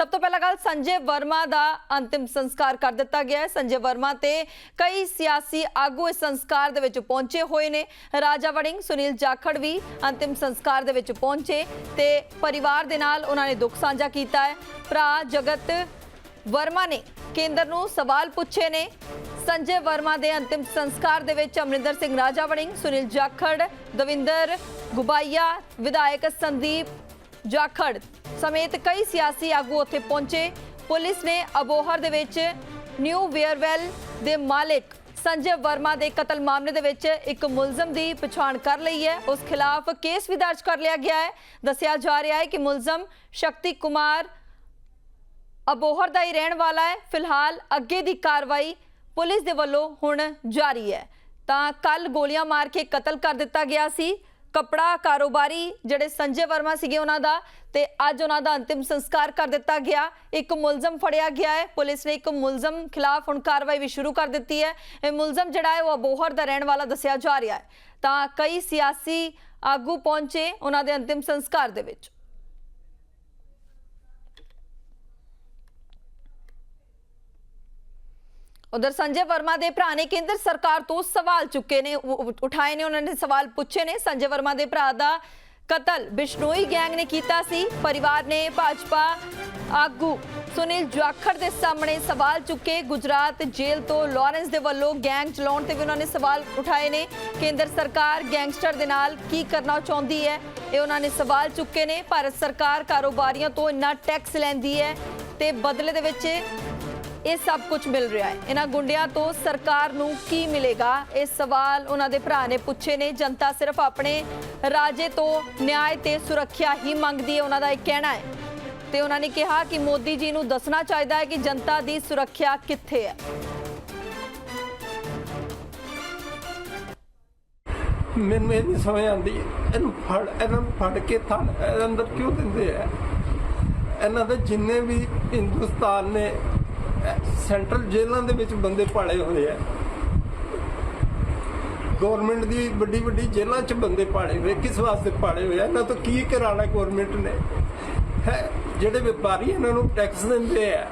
ਸਭ ਤੋਂ ਪਹਿਲਾਂ ਗੱਲ ਸੰਜੇ ਵਰਮਾ ਦਾ ਅੰਤਿਮ ਸੰਸਕਾਰ ਕਰ ਦਿੱਤਾ ਗਿਆ ਹੈ। ਸੰਜੇ ਵਰਮਾ ਤੇ ਕਈ ਸਿਆਸੀ ਆਗੂ ਇਸ ਸੰਸਕਾਰ ਦੇ ਵਿੱਚ ਪਹੁੰਚੇ ਹੋਏ ਨੇ। ਰਾਜਾ ਵੜਿੰਗ, ਸੁਨੀਲ ਜਾਖੜ ਵੀ ਅੰਤਿਮ ਸੰਸਕਾਰ ਦੇ ਵਿੱਚ ਪਹੁੰਚੇ ਤੇ ਪਰਿਵਾਰ ਦੇ ਨਾਲ ਉਹਨਾਂ ਨੇ ਦੁੱਖ ਸਾਂਝਾ ਕੀਤਾ ਹੈ। ਭਰਾ ਜਗਤ ਵਰਮਾ ਨੇ ਕੇਂਦਰ ਨੂੰ ਸਵਾਲ ਪੁੱਛੇ ਨੇ। ਸੰਜੇ ਵਰਮਾ ਦੇ ਅੰਤਿਮ ਸੰਸਕਾਰ ਦੇ ਵਿੱਚ ਅਮਰਿੰਦਰ ਸਿੰਘ ਰਾਜਾ ਵੜਿੰਗ, ਸੁਨੀਲ ਜਾਖੜ, ਦਵਿੰਦਰ ਗੁਬਾਈਆ, ਵਿਧਾਇਕ ਸੰਦੀਪ ਜਾਖੜ ਸਮੇਤ ਕਈ ਸਿਆਸੀ ਆਗੂ ਉੱਥੇ ਪਹੁੰਚੇ। ਪੁਲਿਸ ਨੇ ਅਬੋਹਰ ਦੇ ਵਿੱਚ ਨਿਊ ਵੇਅਰਵੈਲ ਦੇ ਮਾਲਕ ਸੰਜੇ ਵਰਮਾ ਦੇ ਕਤਲ ਮਾਮਲੇ ਦੇ ਵਿੱਚ ਇੱਕ ਮੁਲਜ਼ਮ ਦੀ ਪਛਾਣ ਕਰ ਲਈ ਹੈ। ਉਸ ਖਿਲਾਫ ਕੇਸ ਵੀ ਦਰਜ ਕਰ ਲਿਆ ਗਿਆ ਹੈ। ਦੱਸਿਆ ਜਾ ਰਿਹਾ ਹੈ ਕਿ ਮੁਲਜ਼ਮ ਸ਼ਕਤੀ ਕੁਮਾਰ ਅਬੋਹਰ ਦਾ ਹੀ ਰਹਿਣ ਵਾਲਾ ਹੈ। ਫਿਲਹਾਲ ਅੱਗੇ ਦੀ ਕਾਰਵਾਈ ਪੁਲਿਸ ਦੇ ਵੱਲੋਂ ਹੁਣ ਜਾਰੀ ਹੈ। ਤਾਂ ਕੱਲ ਗੋਲੀਆਂ ਮਾਰ ਕੇ ਕਤਲ ਕਰ ਦਿੱਤਾ ਗਿਆ ਸੀ। ਕਪੜਾ ਕਾਰੋਬਾਰੀ ਜਿਹੜੇ ਸੰਜੇ ਵਰਮਾ ਸੀਗੇ ਉਹਨਾਂ ਦਾ ਤੇ ਅੱਜ ਉਹਨਾਂ ਦਾ ਅੰਤਿਮ ਸੰਸਕਾਰ ਕਰ ਦਿੱਤਾ ਗਿਆ। ਇੱਕ ਮੁਲਜ਼ਮ ਫੜਿਆ ਗਿਆ ਹੈ। ਪੁਲਿਸ ਨੇ ਇੱਕ ਮੁਲਜ਼ਮ ਖਿਲਾਫ ਹੁਣ ਕਾਰਵਾਈ ਵੀ ਸ਼ੁਰੂ ਕਰ ਦਿੱਤੀ ਹੈ। ਇਹ ਮੁਲਜ਼ਮ ਜਿਹੜਾ ਹੈ, ਉਹ ਅਬੋਹਰ ਦਾ ਰਹਿਣ ਵਾਲਾ ਦੱਸਿਆ ਜਾ ਰਿਹਾ ਹੈ। ਤਾਂ ਕਈ ਸਿਆਸੀ ਆਗੂ ਪਹੁੰਚੇ ਉਹਨਾਂ ਦੇ ਅੰਤਿਮ ਸੰਸਕਾਰ ਦੇ ਵਿੱਚ। ਉਧਰ ਸੰਜੇ ਵਰਮਾ ਦੇ ਭਰਾ ਨੇ ਕੇਂਦਰ ਸਰਕਾਰ ਤੋਂ ਸਵਾਲ ਚੁੱਕੇ ਨੇ ਉਠਾਏ ਨੇ, ਉਹਨਾਂ ਨੇ ਸਵਾਲ ਪੁੱਛੇ ਨੇ। ਸੰਜੇ ਵਰਮਾ ਦੇ ਭਰਾ ਦਾ ਕਤਲ ਬਿਸ਼ਨੋਈ ਗੈਂਗ ਨੇ ਕੀਤਾ ਸੀ। ਪਰਿਵਾਰ ਨੇ ਭਾਜਪਾ ਆਗੂ ਸੁਨੀਲ ਜਾਖੜ ਦੇ ਸਾਹਮਣੇ ਸਵਾਲ ਚੁੱਕੇ। ਗੁਜਰਾਤ ਜੇਲ੍ਹ ਤੋਂ ਲਾਰੈਂਸ ਦੇ ਵੱਲੋਂ ਗੈਂਗ ਚਲਾਉਣ ਤੇ ਵੀ ਉਹਨਾਂ ਨੇ ਸਵਾਲ ਉਠਾਏ ਨੇ। ਕੇਂਦਰ ਸਰਕਾਰ ਗੈਂਗਸਟਰ ਦੇ ਨਾਲ ਕੀ ਕਰਨਾ ਚਾਹੁੰਦੀ ਹੈ, ਇਹ ਉਹਨਾਂ ਨੇ ਸਵਾਲ ਚੁੱਕੇ ਨੇ। ਭਾਰਤ ਸਰਕਾਰ ਕਾਰੋਬਾਰੀਆਂ ਤੋਂ ਇੰਨਾ ਟੈਕਸ ਲੈਂਦੀ ਹੈ ਤੇ ਬਦਲੇ ਦੇ ਵਿੱਚ ਇਹ ਸਭ ਕੁਝ ਮਿਲ ਰਿਹਾ ਹੈ। ਇਹਨਾਂ ਗੁੰਡਿਆਂ ਤੋਂ ਸਰਕਾਰ ਨੂੰ ਕੀ ਮਿਲੇਗਾ? ਇਹ ਸਵਾਲ ਉਹਨਾਂ ਦੇ ਭਰਾ ਨੇ ਪੁੱਛੇ ਨੇ। ਜਨਤਾ ਸਿਰਫ ਆਪਣੇ ਰਾਜੇ ਤੋਂ ਨਿਆਂ ਤੇ ਸੁਰੱਖਿਆ ਹੀ ਮੰਗਦੀ ਹੈ, ਉਹਨਾਂ ਦਾ ਇਹ ਕਹਿਣਾ ਹੈ। ਤੇ ਉਹਨਾਂ ਨੇ ਕਿਹਾ ਕਿ ਮੋਦੀ ਜੀ ਨੂੰ ਦੱਸਣਾ ਚਾਹੀਦਾ ਹੈ ਕਿ ਜਨਤਾ ਦੀ ਸੁਰੱਖਿਆ ਕਿੱਥੇ ਹੈ। ਮੈਨੂੰ ਇਹ ਨਹੀਂ ਸਮਝ ਆਉਂਦੀ। ਇਹਨੂੰ ਫੜ, ਇਹਨਾਂ ਫੜ ਕੇ ਥਾਂ ਅੰਦਰ ਕਿਉਂ ਦਿੰਦੇ ਆ? ਇਹਨਾਂ ਦੇ ਜਿੰਨੇ ਵੀ ਹਿੰਦੁਸਤਾਨ ਨੇ ਸੈਂਟਰਲ ਜੇਲ੍ਹਾਂ ਦੇ ਵਿੱਚ ਬੰਦੇ ਪਾਲੇ ਹੋਏ ਆ। ਗਵਰਨਮੈਂਟ ਦੀ ਵੱਡੀ ਵੱਡੀ ਜੇਲ੍ਹਾਂ 'ਚ ਬੰਦੇ ਪਾਲੇ ਹੋਏ, ਕਿਸ ਵਾਸਤੇ ਪਾਲੇ ਹੋਏ ਇਹਨਾਂ ਤੋਂ ਕੀ ਕਰਾਣਾ ਗਵਰਨਮੈਂਟ ਨੇ? ਹੈ, ਜਿਹੜੇ ਵਪਾਰੀ ਇਹਨਾਂ ਨੂੰ ਟੈਕਸ ਦਿੰਦੇ ਆ।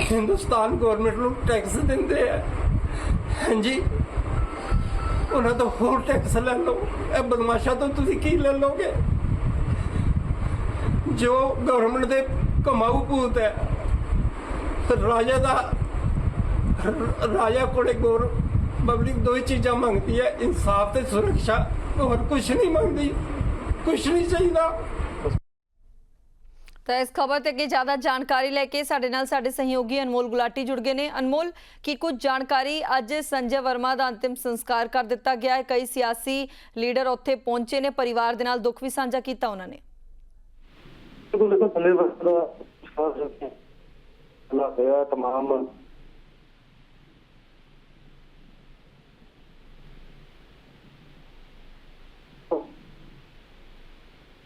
ਹਿੰਦੁਸਤਾਨ ਗਵਰਨਮੈਂਟ ਨੂੰ ਟੈਕਸ ਦਿੰਦੇ ਆ। ਹਾਂਜੀ। ਉਹਨਾਂ ਤੋਂ ਹੋਰ ਟੈਕਸ ਲੈ ਲਓ। ਇਹ ਬਦਮਾਸ਼ਾਂ ਤੋਂ ਤੁਸੀਂ ਕੀ ਲੈ ਲਓਗੇ? ਜੋ ਗਵਰਨਮੈਂਟ ਦੇ ਕਮਾਊ ਭੂਤ ਹੈ ਰਾਜਾ ਦਾ ਰਾਜਾ ਕੋਲੇ ਗੌਰ ਪਬਲਿਕ ਦੋ ਹੀ ਚੀਜ਼ਾਂ ਮੰਗਦੀ ਹੈ ਇਨਸਾਫ ਤੇ ਸੁਰੱਖਿਆ ਹੋਰ ਕੁਝ ਨਹੀਂ ਮੰਗਦੀ ਕੁਝ ਨਹੀਂ ਚਾਹੀਦਾ। ਤਾਂ ਇਸ ਖਬਰ ਤੇ ਅੱਗੇ ਜ਼ਿਆਦਾ ਜਾਣਕਾਰੀ ਲੈ ਕੇ ਸਾਡੇ ਨਾਲ ਸਾਡੇ ਸਹਿਯੋਗੀ ਅਨਮੋਲ ਗੁਲਾਟੀ ਜੁੜ ਗਏ ਨੇ। ਅਨਮੋਲ ਕੀ ਕੁਝ ਜਾਣਕਾਰੀ ਅੱਜ ਸੰਜੇ ਵਰਮਾ ਦਾ ਅੰਤਿਮ ਸੰਸਕਾਰ ਕਰ ਦਿੱਤਾ ਗਿਆ ਹੈ? ਕਈ ਸਿਆਸੀ ਲੀਡਰ ਉੱਥੇ ਪਹੁੰਚੇ ਨੇ ਪਰਿਵਾਰ ਦੇ ਨਾਲ ਦੁੱਖ ਵੀ ਸਾਂਝਾ ਕੀਤਾ ਉਹਨਾਂ ਨੇ। ਸੰਦੇ ਵਕਤ ਦਾ ਵਿਸ਼ਵਾਸ ਰੱਖਿਆ ਅੱਲਾਹ ਹੋਇਆ तमाम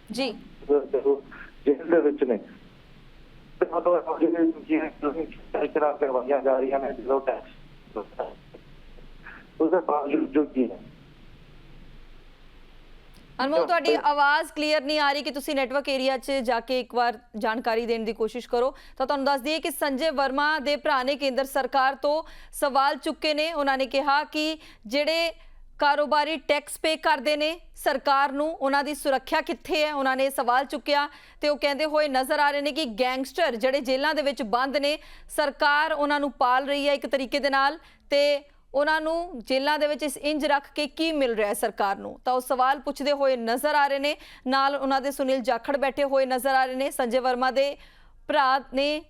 ਜੀ ਦੇਖੋ ਜੇਲ੍ਹ ਦੇ ਵਿੱਚ ਨੇ ਤੇ ਮਤਲਬ ਜਿਹੜੇ ਕੀ ਕਰਾ ਕਰਵਾਈਆਂ ਜਾ ਰਹੀਆਂ ਨੇ ਜੋ ਟੈਕਸ ਉਹਦੇ ਬਾਵਜੂਦ ਜੋ ਕੀ ਹੈ ਅਨਮੋਲ ਤੁਹਾਡੀ ਆਵਾਜ਼ ਕਲੀਅਰ ਨਹੀਂ ਆ ਰਹੀ ਕਿ ਤੁਸੀਂ ਨੈਟਵਰਕ ਏਰੀਆ 'ਚ ਜਾ ਕੇ ਇੱਕ ਵਾਰ ਜਾਣਕਾਰੀ ਦੇਣ ਦੀ ਕੋਸ਼ਿਸ਼ ਕਰੋ। ਤਾਂ ਤੁਹਾਨੂੰ ਦੱਸ ਦਈਏ ਕਿ ਸੰਜੇ ਵਰਮਾ ਦੇ ਭਰਾ ਨੇ ਕੇਂਦਰ ਸਰਕਾਰ ਤੋਂ ਸਵਾਲ ਚੁੱਕੇ ਨੇ। ਉਹਨਾਂ ਨੇ ਕਿਹਾ ਕਿ ਜਿਹੜੇ ਕਾਰੋਬਾਰੀ ਟੈਕਸ ਪੇ ਕਰਦੇ ਨੇ ਸਰਕਾਰ ਨੂੰ ਉਹਨਾਂ ਦੀ ਸੁਰੱਖਿਆ ਕਿੱਥੇ ਹੈ? ਉਹਨਾਂ ਨੇ ਸਵਾਲ ਚੁੱਕਿਆ ਤੇ ਉਹ ਕਹਿੰਦੇ ਹੋਏ ਨਜ਼ਰ ਆ ਰਹੇ ਨੇ ਕਿ ਗੈਂਗਸਟਰ ਜਿਹੜੇ ਜੇਲ੍ਹਾਂ ਦੇ ਵਿੱਚ ਬੰਦ ਨੇ ਸਰਕਾਰ ਉਹਨਾਂ ਨੂੰ ਪਾਲ ਰਹੀ ਹੈ ਇੱਕ ਤਰੀਕੇ ਦੇ ਨਾਲ ਤੇ ਉਹਨਾਂ ਨੂੰ ਜੇਲ੍ਹਾਂ ਦੇ ਵਿੱਚ ਇਸ ਇੰਜ ਰੱਖ ਕੇ ਕੀ ਮਿਲ ਰਿਹਾ ਹੈ ਸਰਕਾਰ ਨੂੰ? ਤਾਂ ਉਹ ਸਵਾਲ ਪੁੱਛਦੇ ਹੋਏ ਨਜ਼ਰ ਆ ਰਹੇ ਨੇ। ਨਾਲ ਉਹਨਾਂ ਦੇ ਸੁਨੀਲ ਜਾਖੜ ਬੈਠੇ ਹੋਏ ਨਜ਼ਰ ਆ ਰਹੇ ਨੇ। ਸੰਜੇ ਵਰਮਾ ਦੇ ਭਰਾ ਨੇ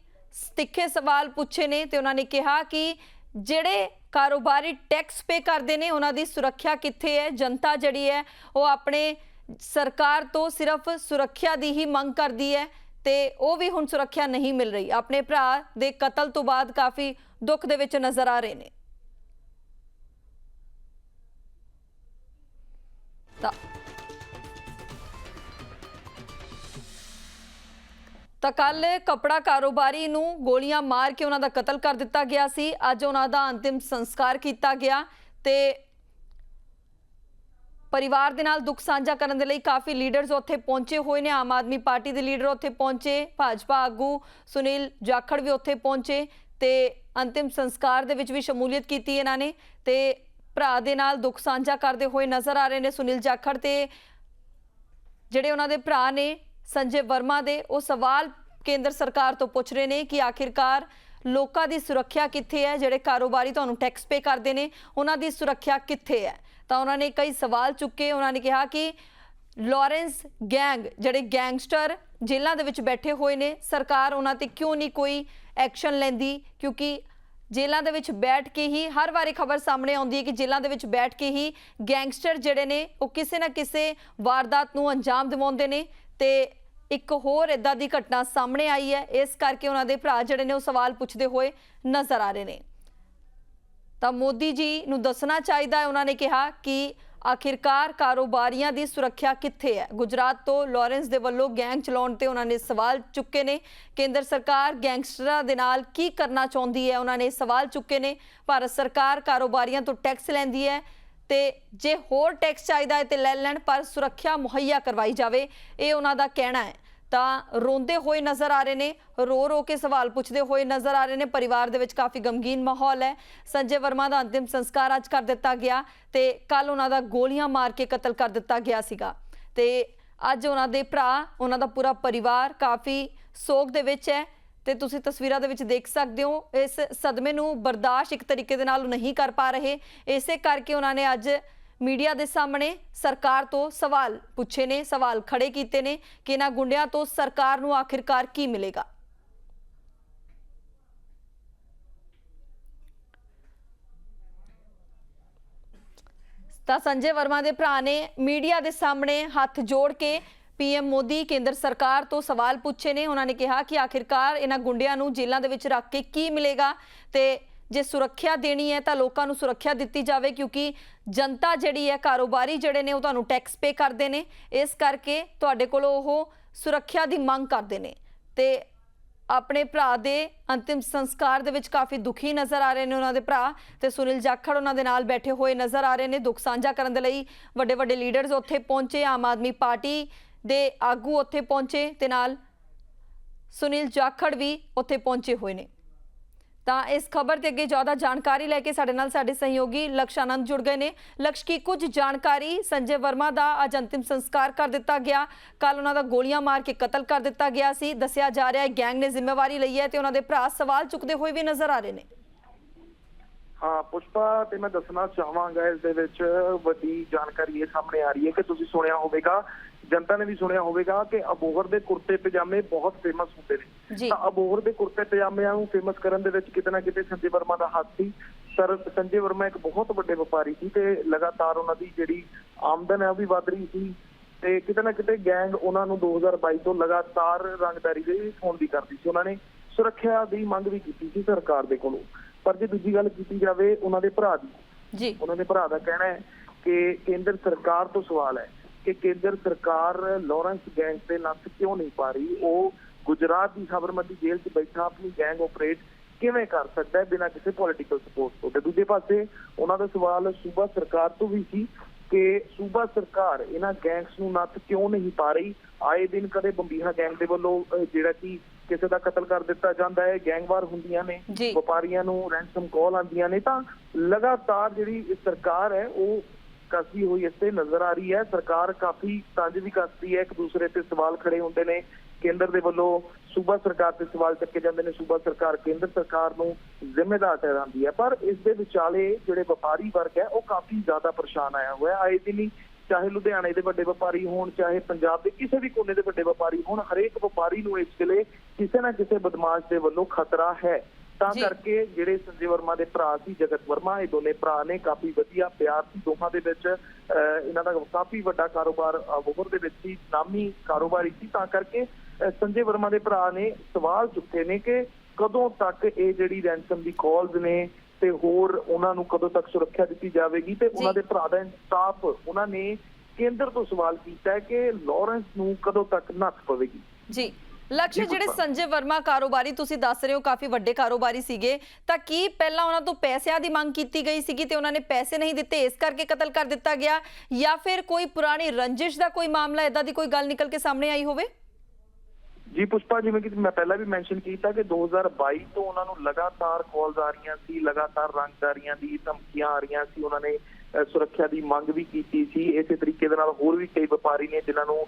ਤਿੱਖੇ ਸਵਾਲ ਪੁੱਛੇ ਨੇ ਤੇ ਉਹਨਾਂ ਨੇ ਕਿਹਾ ਕਿ ਜਿਹੜੇ ਕਾਰੋਬਾਰੀ ਟੈਕਸ ਪੇ ਕਰਦੇ ਨੇ, ਉਹਨਾਂ ਦੀ ਸੁਰੱਖਿਆ ਕਿੱਥੇ ਹੈ? ਜਨਤਾ ਜਿਹੜੀ ਹੈ, ਉਹ ਆਪਣੇ ਸਰਕਾਰ ਤੋਂ ਸਿਰਫ ਸੁਰੱਖਿਆ ਦੀ ਹੀ ਮੰਗ ਕਰਦੀ ਹੈ ਤੇ ਉਹ ਵੀ ਹੁਣ ਸੁਰੱਖਿਆ ਨਹੀਂ ਮਿਲ ਰਹੀ। ਆਪਣੇ ਭਰਾ ਦੇ ਕਤਲ ਤੋਂ ਬਾਅਦ ਕਾਫੀ ਦੁੱਖ ਦੇ ਵਿੱਚ ਨਜ਼ਰ ਆ ਰਹੇ ਨੇ। ਤਾਂ ਤਾਂ ਕੱਲ ਕਪੜਾ ਕਾਰੋਬਾਰੀ ਨੂੰ ਗੋਲੀਆਂ ਮਾਰ ਕੇ ਉਹਨਾਂ ਦਾ ਕਤਲ ਕਰ ਦਿੱਤਾ ਗਿਆ ਸੀ। ਅੱਜ ਉਹਨਾਂ ਦਾ ਅੰਤਿਮ ਸੰਸਕਾਰ ਕੀਤਾ ਗਿਆ ਤੇ ਪਰਿਵਾਰ ਦੇ ਨਾਲ ਦੁੱਖ ਸਾਂਝਾ ਕਰਨ ਦੇ ਲਈ ਕਾਫੀ ਲੀਡਰਸ ਉੱਥੇ ਪਹੁੰਚੇ ਹੋਏ ਨੇ। ਆਮ ਆਦਮੀ ਪਾਰਟੀ ਦੇ ਲੀਡਰ ਉੱਥੇ ਪਹੁੰਚੇ, ਭਾਜਪਾ ਆਗੂ ਸੁਨੀਲ ਜਾਖੜ ਵੀ ਉੱਥੇ ਪਹੁੰਚੇ ਤੇ ਅੰਤਿਮ ਸੰਸਕਾਰ ਦੇ ਵਿੱਚ ਵੀ ਸ਼ਮੂਲੀਅਤ ਕੀਤੀ ਇਹਨਾਂ ਨੇ ਤੇ ਭਰਾ ਦੇ ਨਾਲ ਦੁੱਖ ਸਾਂਝਾ ਕਰਦੇ ਹੋਏ ਨਜ਼ਰ ਆ ਰਹੇ ਨੇ ਸੁਨੀਲ ਜਾਖੜ ਤੇ ਜਿਹੜੇ ਉਹਨਾਂ ਦੇ ਭਰਾ ਨੇ ਸੰਜੇ ਵਰਮਾ ਦੇ, ਉਹ ਸਵਾਲ ਕੇਂਦਰ ਸਰਕਾਰ ਤੋਂ ਪੁੱਛ ਰਹੇ ਨੇ ਕਿ ਆਖਿਰਕਾਰ ਲੋਕਾਂ ਦੀ ਸੁਰੱਖਿਆ ਕਿੱਥੇ ਹੈ? ਜਿਹੜੇ ਕਾਰੋਬਾਰੀ ਤੁਹਾਨੂੰ ਟੈਕਸ ਪੇ ਕਰਦੇ ਨੇ, ਉਹਨਾਂ ਦੀ ਸੁਰੱਖਿਆ ਕਿੱਥੇ ਹੈ? ਤਾਂ ਉਹਨਾਂ ਨੇ ਕਈ ਸਵਾਲ ਚੁੱਕੇ। ਉਹਨਾਂ ਨੇ ਕਿਹਾ ਕਿ ਲਾਰੈਂਸ ਗੈਂਗ, ਜਿਹੜੇ ਗੈਂਗਸਟਰ ਜੇਲ੍ਹਾਂ ਦੇ ਵਿੱਚ ਬੈਠੇ ਹੋਏ ਨੇ, ਸਰਕਾਰ ਉਹਨਾਂ ਤੇ ਕਿਉਂ ਨਹੀਂ ਕੋਈ ਐਕਸ਼ਨ ਲੈਂਦੀ? ਕਿਉਂਕਿ ਜੇਲ੍ਹਾਂ ਦੇ ਵਿੱਚ ਬੈਠ ਕੇ ਹੀ ਹਰ ਵਾਰੀ ਖਬਰ ਸਾਹਮਣੇ ਆਉਂਦੀ ਹੈ ਕਿ ਜੇਲ੍ਹਾਂ ਦੇ ਵਿੱਚ ਬੈਠ ਕੇ ਹੀ ਗੈਂਗਸਟਰ ਜਿਹੜੇ ਨੇ, ਉਹ ਕਿਸੇ ਨਾ ਕਿਸੇ ਵਾਰਦਾਤ ਨੂੰ ਅੰਜਾਮ ਦਿਵਾਉਂਦੇ ਨੇ ਤੇ ਇੱਕ ਹੋਰ ਇਦਾਂ ਦੀ ਘਟਨਾ ਸਾਹਮਣੇ ਆਈ ਹੈ। ਇਸ ਕਰਕੇ ਉਹਨਾਂ ਦੇ ਭਰਾ ਜਿਹੜੇ ਨੇ, ਉਹ ਸਵਾਲ ਪੁੱਛਦੇ ਹੋਏ ਨਜ਼ਰ ਆ ਰਹੇ ਨੇ। ਤਾਂ ਮੋਦੀ ਜੀ ਨੂੰ ਦੱਸਣਾ ਚਾਹੀਦਾ ਹੈ। ਉਹਨਾਂ ਨੇ ਕਿਹਾ ਕਿ ਆਖਿਰਕਾਰ ਕਾਰੋਬਾਰੀਆਂ ਦੀ ਸੁਰੱਖਿਆ ਕਿੱਥੇ ਹੈ? ਗੁਜਰਾਤ ਤੋਂ ਲਾਰੈਂਸ ਦੇ ਵੱਲੋਂ ਗੈਂਗ ਚਲਾਉਣ ਤੇ ਉਹਨਾਂ ਨੇ ਸਵਾਲ ਚੁੱਕੇ ਨੇ। ਕੇਂਦਰ ਸਰਕਾਰ ਗੈਂਗਸਟਰਾਂ ਦੇ ਨਾਲ ਕੀ ਕਰਨਾ ਚਾਹੁੰਦੀ ਹੈ? ਉਹਨਾਂ ਨੇ ਸਵਾਲ ਚੁੱਕੇ ਨੇ। ਭਾਰਤ ਸਰਕਾਰ ਕਾਰੋਬਾਰੀਆਂ ਤੋਂ ਟੈਕਸ ਲੈਂਦੀ ਹੈ ਤੇ ਜੇ ਹੋਰ ਟੈਕਸ ਚਾਹੀਦਾ ਹੈ ਤੇ ਲੈ ਲੈਣ, ਪਰ ਸੁਰੱਖਿਆ ਮੁਹੱਈਆ ਕਰਵਾਈ ਜਾਵੇ, ਇਹ ਉਹਨਾਂ ਦਾ ਕਹਿਣਾ ਹੈ। ਤਾਂ ਰੋਂਦੇ ਹੋਏ ਨਜ਼ਰ ਆ ਰਹੇ ਨੇ, ਰੋ ਰੋ ਕੇ ਸਵਾਲ ਪੁੱਛਦੇ ਹੋਏ ਨਜ਼ਰ ਆ ਰਹੇ ਨੇ। ਪਰਿਵਾਰ ਦੇ ਵਿੱਚ ਕਾਫੀ ਗਮਗੀਨ ਮਾਹੌਲ ਹੈ। ਸੰਜੇ ਵਰਮਾ ਦਾ ਅੰਤਿਮ ਸੰਸਕਾਰ ਅੱਜ ਕਰ ਦਿੱਤਾ ਗਿਆ ਤੇ ਕੱਲ ਉਹਨਾਂ ਦਾ ਗੋਲੀਆਂ ਮਾਰ ਕੇ ਕਤਲ ਕਰ ਦਿੱਤਾ ਗਿਆ ਸੀਗਾ। ਤੇ ਅੱਜ ਉਹਨਾਂ ਦੇ ਭਰਾ, ਉਹਨਾਂ ਦਾ ਪੂਰਾ ਪਰਿਵਾਰ ਕਾਫੀ ਸੋਗ ਦੇ ਵਿੱਚ ਹੈ ਤੇ ਤੁਸੀਂ ਤਸਵੀਰਾਂ ਦੇ ਵਿੱਚ ਦੇਖ ਸਕਦੇ ਹੋ, ਇਸ ਸਦਮੇ ਨੂੰ ਬਰਦਾਸ਼ਤ ਇੱਕ ਤਰੀਕੇ ਦੇ ਨਾਲ ਉਹ ਨਹੀਂ ਕਰ ਪਾ ਰਹੇ। ਇਸੇ ਕਰਕੇ ਉਹਨਾਂ ਨੇ ਅੱਜ ਮੀਡੀਆ ਦੇ ਸਾਹਮਣੇ ਸਰਕਾਰ ਤੋਂ ਸਵਾਲ ਪੁੱਛੇ ਨੇ, ਸਵਾਲ ਖੜੇ ਕੀਤੇ ਨੇ ਕਿ ਇਹਨਾਂ ਗੁੰਡਿਆਂ ਤੋਂ ਸਰਕਾਰ ਨੂੰ ਆਖਿਰਕਾਰ ਕੀ ਮਿਲੇਗਾ? ਤਾਂ ਸੰਜੇ ਵਰਮਾ ਦੇ ਭਰਾ ਨੇ ਮੀਡੀਆ ਦੇ ਸਾਹਮਣੇ ਹੱਥ ਜੋੜ ਕੇ ਪੀਐਮ ਮੋਦੀ, ਕੇਂਦਰ ਸਰਕਾਰ ਤੋਂ ਸਵਾਲ ਪੁੱਛੇ ਨੇ। ਉਹਨਾਂ ਨੇ ਕਿਹਾ ਕਿ ਆਖਿਰਕਾਰ ਇਹਨਾਂ ਗੁੰਡਿਆਂ ਨੂੰ ਜੇਲ੍ਹਾਂ ਦੇ ਵਿੱਚ ਰੱਖ ਕੇ ਕੀ ਮਿਲੇਗਾ? ਤੇ ਜੇ ਸੁਰੱਖਿਆ ਦੇਣੀ ਹੈ ਤਾਂ ਲੋਕਾਂ ਨੂੰ ਸੁਰੱਖਿਆ ਦਿੱਤੀ ਜਾਵੇ ਕਿਉਂਕਿ ਜਨਤਾ ਜਿਹੜੀ ਹੈ, ਕਾਰੋਬਾਰੀ ਜਿਹੜੇ ਨੇ ਉਹ ਤੁਹਾਨੂੰ ਟੈਕਸ ਪੇ ਕਰਦੇ ਨੇ। ਇਸ ਕਰਕੇ ਤੁਹਾਡੇ ਕੋਲੋਂ ਉਹ ਸੁਰੱਖਿਆ ਦੀ ਮੰਗ ਕਰਦੇ ਨੇ। ਤੇ ਆਪਣੇ ਭਰਾ ਦੇ ਅੰਤਿਮ ਸੰਸਕਾਰ ਦੇ ਵਿੱਚ ਕਾਫੀ ਦੁਖੀ ਨਜ਼ਰ ਆ ਰਹੇ ਨੇ ਉਹਨਾਂ ਦੇ ਭਰਾ ਤੇ ਸੁਨੀਲ ਜਾਖੜ ਉਹਨਾਂ ਦੇ ਨਾਲ ਬੈਠੇ ਹੋਏ ਨਜ਼ਰ ਆ ਰਹੇ ਨੇ। ਦੁੱਖ ਸਾਂਝਾ ਕਰਨ ਦੇ ਲਈ ਵੱਡੇ ਵੱਡੇ ਲੀਡਰਸ ਉੱਥੇ ਪਹੁੰਚੇ, ਆਮ ਆਦਮੀ ਪਾਰਟੀ ਦੇ ਆਗੂ ਉੱਥੇ ਪਹੁੰਚੇ ਤੇ ਨਾਲ ਸੁਨੀਲ ਜਾਖੜ ਵੀ ਉੱਥੇ ਪਹੁੰਚੇ ਹੋਏ ਨੇ। ਤਾਂ ਇਸ ਖਬਰ ਤੇ ਅੱਗੇ ਜ਼ਿਆਦਾ ਜਾਣਕਾਰੀ ਲੈ ਕੇ ਸਾਡੇ ਨਾਲ ਸਾਡੇ ਸਹਿਯੋਗੀ ਲਕਸ਼ ਜੁੜ ਗਏ ਨੇ। ਲਕਸ਼, ਕੀ ਕੁਝ ਜਾਣਕਾਰੀ ਸੰਜੇ ਵਰਮਾ ਦਾ ਅੱਜ ਅੰਤਿਮ ਸੰਸਕਾਰ ਕਰ ਦਿੱਤਾ ਗਿਆ? ਕੱਲ ਉਹਨਾਂ ਦਾ ਗੋਲੀਆਂ ਮਾਰ ਕੇ ਕਤਲ ਕਰ ਦਿੱਤਾ ਗਿਆ ਸੀ। ਦੱਸਿਆ ਜਾ ਰਿਹਾ ਹੈ, ਗੈਂਗ ਨੇ ਜ਼ਿੰਮੇਵਾਰੀ ਲਈ ਹੈ ਤੇ ਉਹਨਾਂ ਦੇ ਭਰਾ ਸਵਾਲ ਚੁੱਕਦੇ ਹੋਏ ਵੀ ਨਜ਼ਰ ਆ ਰਹੇ ਨੇ। ਹਾਂ, ਪੁਸ਼ਪਾ, ਤੇ ਮੈਂ ਦੱਸਣਾ ਚਾਹਾਂਗਾ ਇਸ ਦੇ ਵਿੱਚ ਵੱਡੀ ਜਾਣਕਾਰੀ ਇਹ ਸਾਹਮਣੇ ਆ ਰਹੀ ਹੈ ਕਿ ਤੁਸੀਂ ਸੁਣਿਆ ਹੋਵੇਗਾ ਜਨਤਾ ਨੇ ਵੀ ਸੁਣਿਆ ਹੋਵੇਗਾ ਕਿ ਅਬੋਹਰ ਦੇ ਕੁਰਤੇ ਪਜਾਮੇ ਬਹੁਤ ਫੇਮਸ ਹੁੰਦੇ ਨੇ। ਤਾਂ ਅਬੋਹਰ ਦੇ ਕੁਰਤੇ ਪਜਾਮਿਆਂ ਨੂੰ ਫੇਮਸ ਕਰਨ ਦੇ ਵਿੱਚ ਕਿਤੇ ਨਾ ਕਿਤੇ ਸੰਜੇ ਵਰਮਾ ਦਾ ਹੱਥ ਸੀ। ਸਰ ਸੰਜੇ ਵਰਮਾ ਇੱਕ ਬਹੁਤ ਵੱਡੇ ਵਪਾਰੀ ਸੀ ਤੇ ਲਗਾਤਾਰ ਉਹਨਾਂ ਦੀ ਜਿਹੜੀ ਆਮਦਨ ਹੈ ਉਹ ਵੀ ਵੱਧ ਰਹੀ ਸੀ ਤੇ ਕਿਤੇ ਨਾ ਕਿਤੇ ਗੈਂਗ ਉਹਨਾਂ ਨੂੰ 2022 ਤੋਂ ਲਗਾਤਾਰ ਰੰਗਦਾਰੀ ਦੇ ਹੋਣ ਦੀ ਕਰਦੀ ਸੀ। ਉਹਨਾਂ ਨੇ ਸੁਰੱਖਿਆ ਦੀ ਮੰਗ ਵੀ ਕੀਤੀ ਸੀ ਸਰਕਾਰ ਦੇ ਕੋਲੋਂ। ਪਰ ਜੇ ਦੂਜੀ ਗੱਲ ਕੀਤੀ ਜਾਵੇ ਉਹਨਾਂ ਦੇ ਭਰਾ ਦੀ। ਜੀ। ਉਹਨਾਂ ਦੇ ਭਰਾ ਦਾ ਕਹਿਣਾ ਹੈ ਕਿ ਕੇਂਦਰ ਸਰਕਾਰ ਤੋਂ ਸਵਾਲ ਹੈ। ਕਿ ਕੇਂਦਰ ਸਰਕਾਰ ਲਾਰੈਂਸ ਗੈਂਗ ਤੇ ਨੱਥ ਕਿਉਂ ਨਹੀਂ ਪਾ ਰਹੀ? ਉਹ ਗੁਜਰਾਤ ਦੀ ਸਾਬਰਮਤੀ ਜੇਲ੍ਹ 'ਚ ਬੈਠਾ ਆਪਣੀ ਗੈਂਗ ਆਪਰੇਟ ਕਿਵੇਂ ਕਰ ਸਕਦਾ ਹੈ ਬਿਨਾਂ ਕਿਸੇ ਪੋਲਿਟੀਕਲ ਸਪੋਰਟ ਤੋਂ? ਤੇ ਦੂਜੇ ਪਾਸੇ ਉਹਨਾਂ ਦਾ ਸਵਾਲ ਸੂਬਾ ਸਰਕਾਰ ਤੋਂ ਵੀ ਸੀ ਕਿ ਸੂਬਾ ਸਰਕਾਰ ਇਹਨਾਂ ਗੈਂਗਸ ਨੂੰ ਨੱਥ ਕਿਉਂ ਨਹੀਂ ਪਾ ਰਹੀ? ਆਏ ਦਿਨ ਕਦੇ ਬੰਬੀਹਾ ਗੈਂਗ ਦੇ ਵੱਲੋਂ ਜਿਹੜਾ ਕਿ ਕਿਸੇ ਦਾ ਕਤਲ ਕਰ ਦਿੱਤਾ ਜਾਂਦਾ ਹੈ ਗੈਂਗਵਾਰ ਹੁੰਦੀਆਂ ਨੇ। ਵਪਾਰੀਆਂ ਨੂੰ ਰੈਂਸਮ ਕਾਲ ਆਉਂਦੀਆਂ ਨੇ ਤਾਂ ਲਗਾਤਾਰ ਜਿਹੜੀ ਸਰਕਾਰ ਹੈ ਉਹ ਕੱਸਦੀ ਹੋਈ ਇਸ ਤੇ ਨਜ਼ਰ ਆ ਰਹੀ ਹੈ। ਸਰਕਾਰ ਕਾਫੀ ਤੰਜ ਵੀ ਕੱਸਦੀ ਹੈ। ਇੱਕ ਦੂਸਰੇ ਤੇ ਸਵਾਲ ਖੜੇ ਹੁੰਦੇ ਨੇ। ਕੇਂਦਰ ਦੇ ਵੱਲੋਂ ਸੂਬਾ ਸਰਕਾਰ ਤੇ ਸਵਾਲ ਚੱਕੇ ਜਾਂਦੇ ਨੇ। ਸੂਬਾ ਸਰਕਾਰ, ਕੇਂਦਰ ਸਰਕਾਰ ਨੂੰ ਜ਼ਿੰਮੇਦਾਰ ਠਹਿਰਾਉਂਦੀ ਹੈ। ਪਰ ਇਸ ਦੇ ਵਿਚਾਲੇ ਜਿਹੜੇ ਵਪਾਰੀ ਵਰਗ ਹੈ, ਉਹ ਕਾਫੀ ਜ਼ਿਆਦਾ ਪਰੇਸ਼ਾਨ ਆਇਆ ਹੋਇਆ ਆਏ ਦਿਨ ਹੀ ਚਾਹੇ ਲੁਧਿਆਣੇ ਦੇ ਵੱਡੇ ਵਪਾਰੀ ਹੋਣ, ਚਾਹੇ ਪੰਜਾਬ ਦੇ ਕਿਸੇ ਵੀ ਕੋਨੇ ਦੇ ਵੱਡੇ ਵਪਾਰੀ ਹੋਣ, ਹਰੇਕ ਵਪਾਰੀ ਨੂੰ ਇਸ ਵੇਲੇ ਕਿਸੇ ਨਾ ਕਿਸੇ ਬਦਮਾਸ਼ ਦੇ ਵੱਲੋਂ ਖਤਰਾ ਹੈ। ਤਾਂ। ਕਰਕੇ ਜਿਹੜੇ ਸੰਜੇ ਵਰਮਾ ਦੇ ਭਰਾ ਸੀ ਜਗਤ ਵਰਮਾ ਇਹ ਦੋਨੇ ਭਰਾ ਨੇ ਕਾਫੀ ਵਧੀਆ ਪਿਆਰ ਸੀ। ਦੋਹਾਂ ਦੇ ਵਿੱਚ ਇਹਨਾਂ ਦਾ ਕਾਫੀ ਵੱਡਾ ਕਾਰੋਬਾਰ ਅਬੋਹਰ ਦੇ ਵਿੱਚ ਸੀ ਨਾਮੀ ਕਾਰੋਬਾਰੀ ਸੀ। ਤਾਂ ਕਰਕੇ ਸੰਜੇ ਵਰਮਾ ਦੇ ਭਰਾ ਨੇ ਸਵਾਲ ਚੁੱਕੇ ਨੇ ਕਿ ਕਦੋਂ ਤੱਕ ਇਹ ਜਿਹੜੀ ਰੈਂਸਮ ਦੀ ਕਾਲਸ ਨੇ ਤੇ ਹੋਰ ਉਹਨਾਂ ਨੂੰ ਕਦੋਂ ਤੱਕ ਸੁਰੱਖਿਆ ਦਿੱਤੀ ਜਾਵੇਗੀ? ਤੇ ਉਹਨਾਂ ਦੇ ਭਰਾ ਦਾ ਇਨਸਾਫ ਉਹਨਾਂ ਨੇ ਕੇਂਦਰ ਤੋਂ ਸਵਾਲ ਕੀਤਾ ਹੈ ਕਿ ਲਾਰੈਂਸ ਨੂੰ ਕਦੋਂ ਤੱਕ ਨੱਥ ਪਵੇਗੀ? ਜੀ। ਲਕਸ਼ ਜਿਹੜੇ। ਸੰਜੇ ਵਰਮਾ ਕਾਰੋਬਾਰੀ ਤੁਸੀਂ ਦੱਸ ਰਹੇ ਹੋ ਕਾਫੀ ਵੱਡੇ ਕਾਰੋਬਾਰੀ ਸੀਗੇ ਤਾਂ ਕੀ ਪਹਿਲਾਂ ਉਹਨਾਂ ਤੋਂ ਪੈਸਿਆਂ ਦੀ ਮੰਗ ਕੀਤੀ ਗਈ ਸੀਗੀ ਤੇ ਉਹਨਾਂ ਨੇ ਪੈਸੇ ਨਹੀਂ ਦਿੱਤੇ ਇਸ ਕਰਕੇ ਕਤਲ ਕਰ ਦਿੱਤਾ ਗਿਆ ਜਾਂ ਫਿਰ ਕੋਈ ਪੁਰਾਣੀ ਰੰਜਿਸ਼ ਦਾ ਕੋਈ ਮਾਮਲਾ ਇਦਾਂ ਦੀ ਕੋਈ ਗੱਲ ਨਿਕਲ ਕੇ ਸਾਹਮਣੇ ਆਈ ਹੋਵੇ ਜੀ ਪੁਸ਼ਪਾ ਜਿਵੇਂ ਕਿ ਮੈਂ ਪਹਿਲਾਂ ਵੀ ਮੈਂਸ਼ਨ ਕੀਤਾ ਕਿ 2022 ਤੋਂ ਉਹਨਾਂ ਨੂੰ ਲਗਾਤਾਰ ਕਾਲਸ ਆ ਰਹੀਆਂ ਸੀ ਲਗਾਤਾਰ ਰੰਗਦਾਰੀਆਂ ਦੀ ਧਮਕੀਆਂ ਆ ਰਹੀਆਂ ਸੀ ਉਹਨਾਂ ਨੇ ਸੁਰੱਖਿਆ ਦੀ ਮੰਗ ਵੀ ਕੀਤੀ ਸੀ। ਇਸੇ ਤਰੀਕੇ ਦੇ ਨਾਲ ਹੋਰ ਵੀ ਕਈ ਵਪਾਰੀ ਨੇ ਜਿਨ੍ਹਾਂ ਨੂੰ